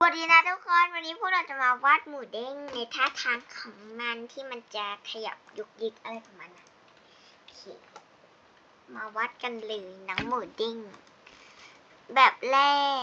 สวัสดีนะทุกคน วันนี้พวกเราจะมาวาดหมูเด้งในท่าทางของมันที่มันจะขยับยุกยิกอะไรของมันนะโอเคมาวัดกันเลยหนังหมูเด้งแบบแร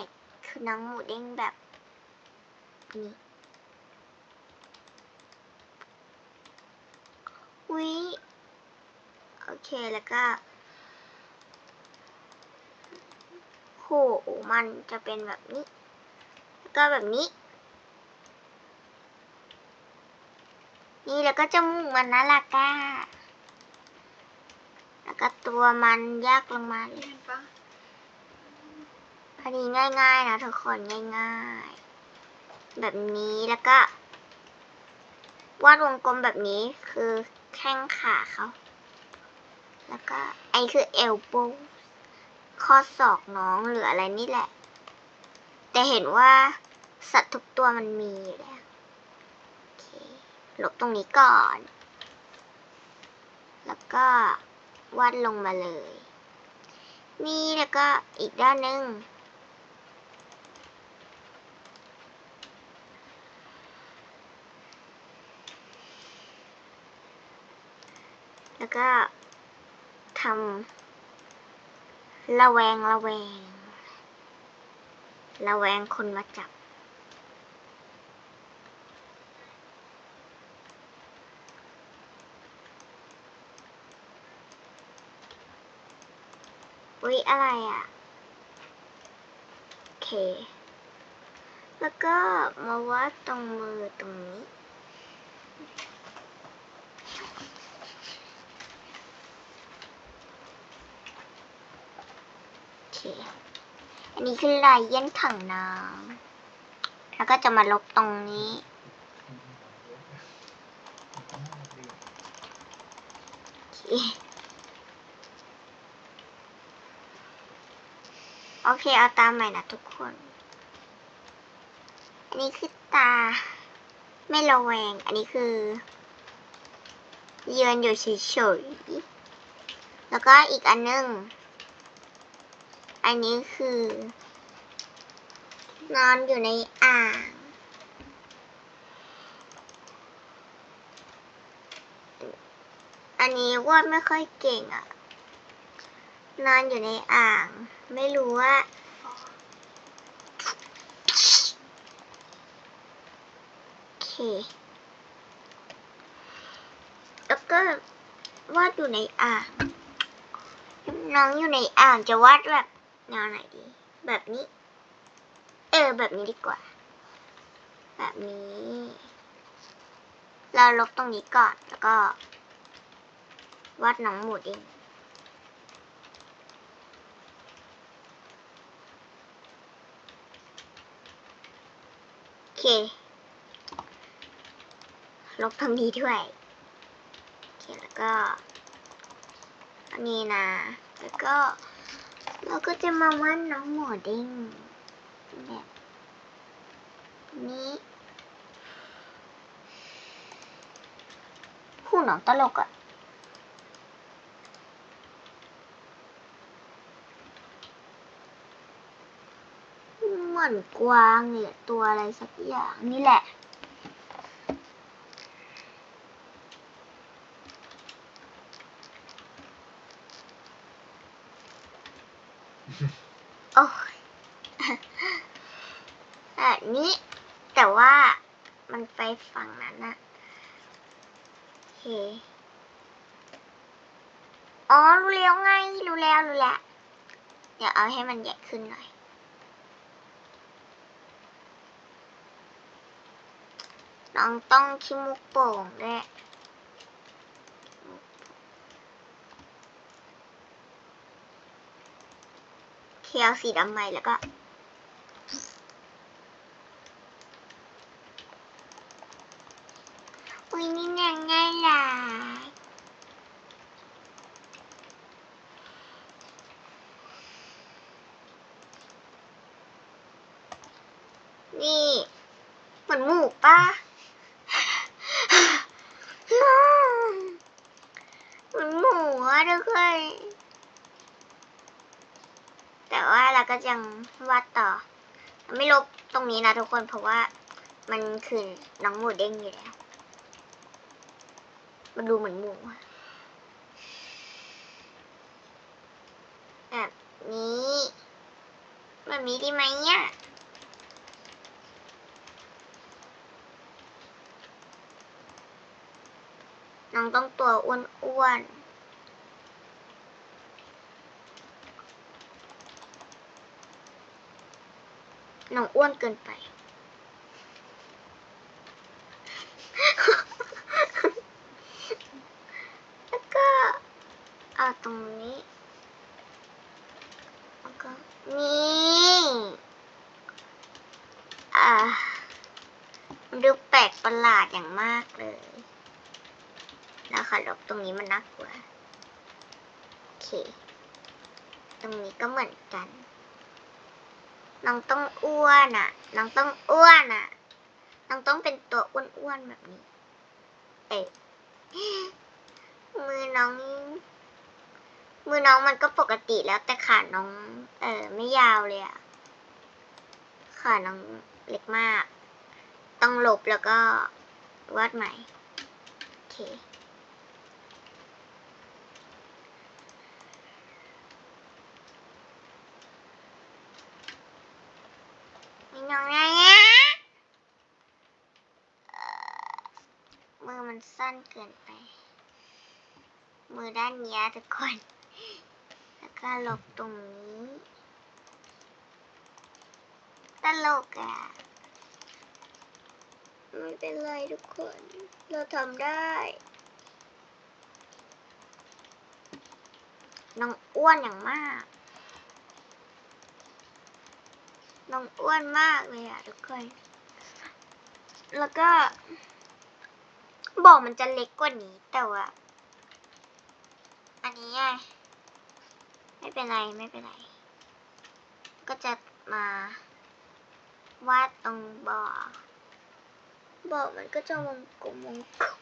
กคือหนังหมูเด้งแบบนี้อุ้ยโอเคแล้วก็โหมันจะเป็นแบบนี้ ก็แบบนี้ นี่แล้วก็จมูกมันน่ารักอะแล้วก็ตัวมันยากลงมาเลยอันนี้ง่ายๆนะทุกคนง่ายๆ แบบนี้แล้วก็ วาดวงกลมแบบนี้คือแข้งขาเขาแล้วก็ไอ้คือเอลโบข้อศอกน้องหรืออะไรนี่แหละ แต่เห็นว่าสัตว์ทุกตัวมันมีอยู่แล้วโอเคลบตรงนี้ก่อน แล้วก็วาดลงมาเลย นี่แล้วก็อีกด้านหนึ่งแล้วก็ทำระแวงระแวง ระแวงคนมาจับ อุ๊ย อะไรอะ โอเค แล้วก็มาวาดตรงมือตรงนี้โอเค อันนี้คือลายเย็นถังน้ำแล้วก็จะมาลบตรงนี้ โอเค เอาตาใหม่นะทุกคน อันนี้คือตา ไม่ระแวง อันนี้คือยืนอยู่เฉยๆ แล้วก็อีกอันหนึง อันนี้คือ นอนอยู่ในอ่าง อันนี้วาดไม่ค่อยเก่งอะนอนอยู่ในอ่าง ไม่รู้ว่าโอเค แล้วก็วาดอยู่ในอ่าง น้องอยู่ในอ่างจะวาดแบบ แนวไหนดี แบบนี้ เออ แบบนี้ดีกว่า แบบนี้ เราลบตรงนี้ก่อน แล้วก็ วาดน้องหมูเองโอเค ลบตรงนี้ด้วย โอเค แล้วก็อันนี้นะ แล้วก็ เราก็จะมาวาดน้องหมูเด้งแบบนี้ผู้น้องตลกอะเหมือนกวางหรือตัวอะไรสักอย่างนี่แหละ โอ้ยอันนี้ แต่ว่ามันไปฝั่งนั้นนะโอเคอ๋อ รู้แล้วไง รู้แล้ว รู้แล้ว เดี๋ยวเอาให้มันใหญ่ขึ้นหน่อย น้องต้องขี้มูกโป่งด้วย เคียวสีดำใหม่แล้วก็อุ้ยนี่นางง่ายล่ะนี่เหมือนหมูป่ะเหมือนหมูอะทุกคนแต่ว่าเรา ก็ยังวาดต่อ ไม่ลบตรงนี้นะทุกคนเพราะว่ามันคือน้องหมูเด้งอยู่แล้วมันดูเหมือนหมูแบบนี้แบบนี้ดีไหมเนี่ยน้องต้องตัวอ้วนๆ น้องอ้วนเกินไป แล้วก็เอาตรงนี้ แล้วก็นี่อ่ามันดูแปลกประหลาดอย่างมากเลยแล้วค่ะลบตรงนี้มันน่ากลัว โอเค ตรงนี้ก็เหมือนกัน น้องต้องอ้วนอะ น้องต้องอ้วนอะ น้องต้องเป็นตัวอ้วนๆแบบนี้ เอ๊ะมือน้อง มือน้องมันก็ปกติแล้วแต่ขาน้อง เออไม่ยาวเลยอะขาน้องเล็กมาก ต้องลบแล้วก็วาดใหม่ โอเค ไม่น้องนะเนี่ยมือมันสั้นเกินไป มือด้านเนี้ยทุกคน แล้วก็หลบตรงนี้ตลกอะ ไม่เป็นไรทุกคน เราทำได้ น้องอ้วนอย่างมาก น้องอ้วนมากเลยอะทุกคน แล้วก็ บอกมันจะเล็กกว่านี้แต่ว่า อันนี้ไงไม่เป็นไรไม่เป็นไร ก็จะมาวาดตรงบ่อบ่อมันก็จะวงกลมวงกลม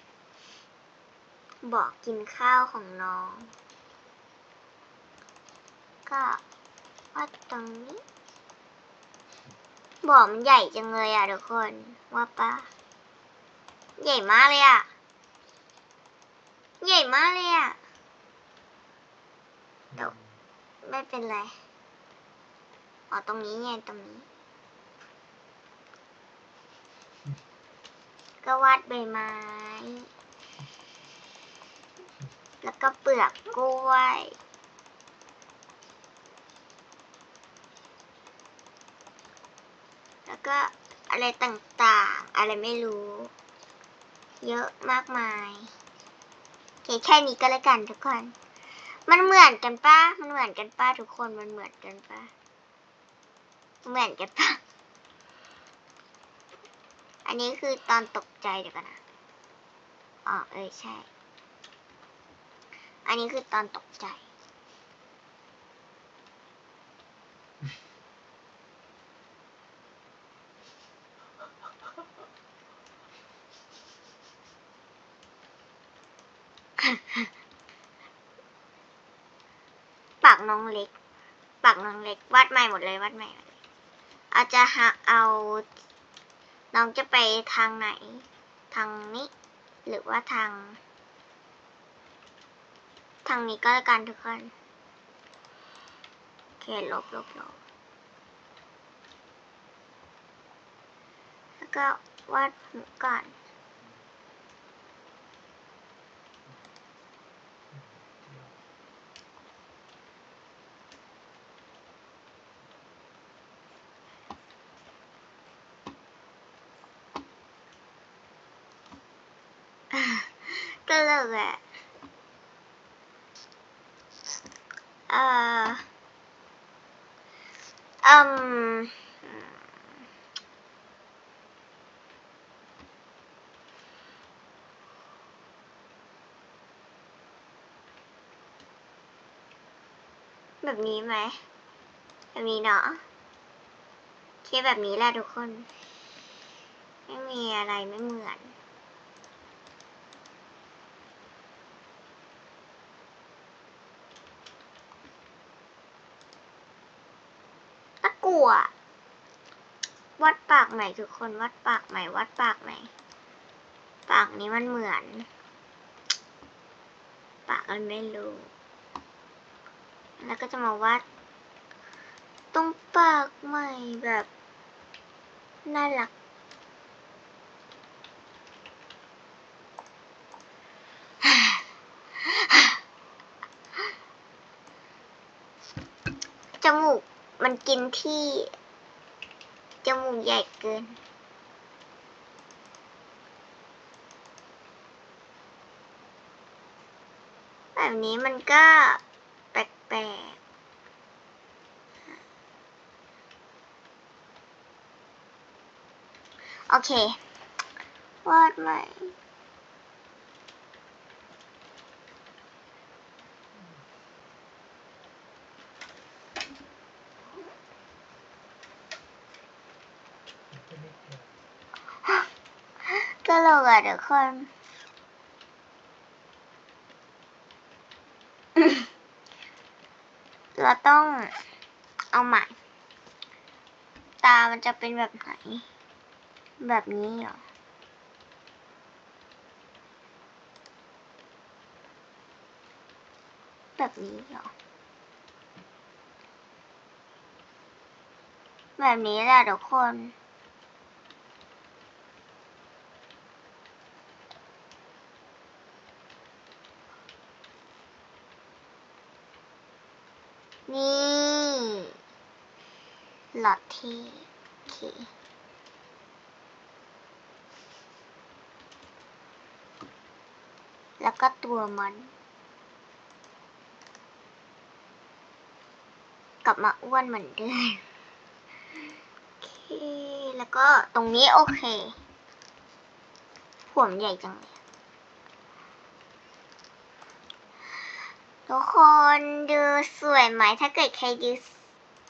บ่อกินข้าวของน้อง ก็วาดตรงนี้ บ่อมันใหญ่จังเลยอะทุกคน ว่าปะใหญ่มากเลยอะ ใหญ่มากเลยอะเดี๋ยวไม่เป็นไรอ๋อตรงนี้ไงตรงนี้ ก็วาดใบไม้ แล้วก็เปลือกกล้วย แล้ว ก็อะไรต่างๆ อะไรไม่รู้ เยอะมากมายโอเคแค่นี้ก็แล้วกันทุกคน มันเหมือนกันป้ามันเหมือนกันป้าทุกคน มันเหมือนกันป้าเหมือนกันป้าอันนี้คือตอนตกใจเดี๋ยวกันนะอ๋อเออใช่ อันนี้คือตอนตกใจ น้องเล็กปากน้องเล็กวาดใหม่หมดเลยวาดใหม่เอาจจะหาเอาน้องจะไปทางไหน ทางนี้ หรือว่าทาง ทางนี้ก็แล้วกันทุกคนโอเคลบลบลบแล้วก็วาดหูก่อน ก็เลยอะเอ่ออืมแบบนี้ไหม แบบนี้เนาะโอเคแบบนี้แหละทุกคน ไม่มีอะไรไม่เหมือน กลัว วัดปากไหนทุกคนวัดปากไหนวัดปากไหนปากนี้มันเหมือน ปากมันไม่รู้ แล้วก็จะมาวาดตรงปากใหม่แบบ น่ารักจมูก มันกินที่ จมูกใหญ่เกิน แบบนี้มันก็แปลกๆ โอเค วาดใหม่ ตลกอะทุกคนเราต้องเอาใหม่ ตามันจะเป็นแบบไหน แบบนี้เหรอ แบบนี้เหรอ แบบนี้แหละทุกคน นี่หลอดที่โอเคแล้วก็ตัวมัน กลับมาอ้วนเหมือนเดิมโอเค แล้วก็ตรงนี้โอเคผมใหญ่จังเลย ทุกคนดูสวยไหม ถ้าเกิดใครดู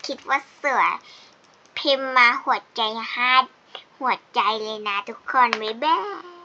คิดว่าสวย พิมพ์มาหัวใจห้าหัวใจเลยนะทุกคน บ๊ายบาย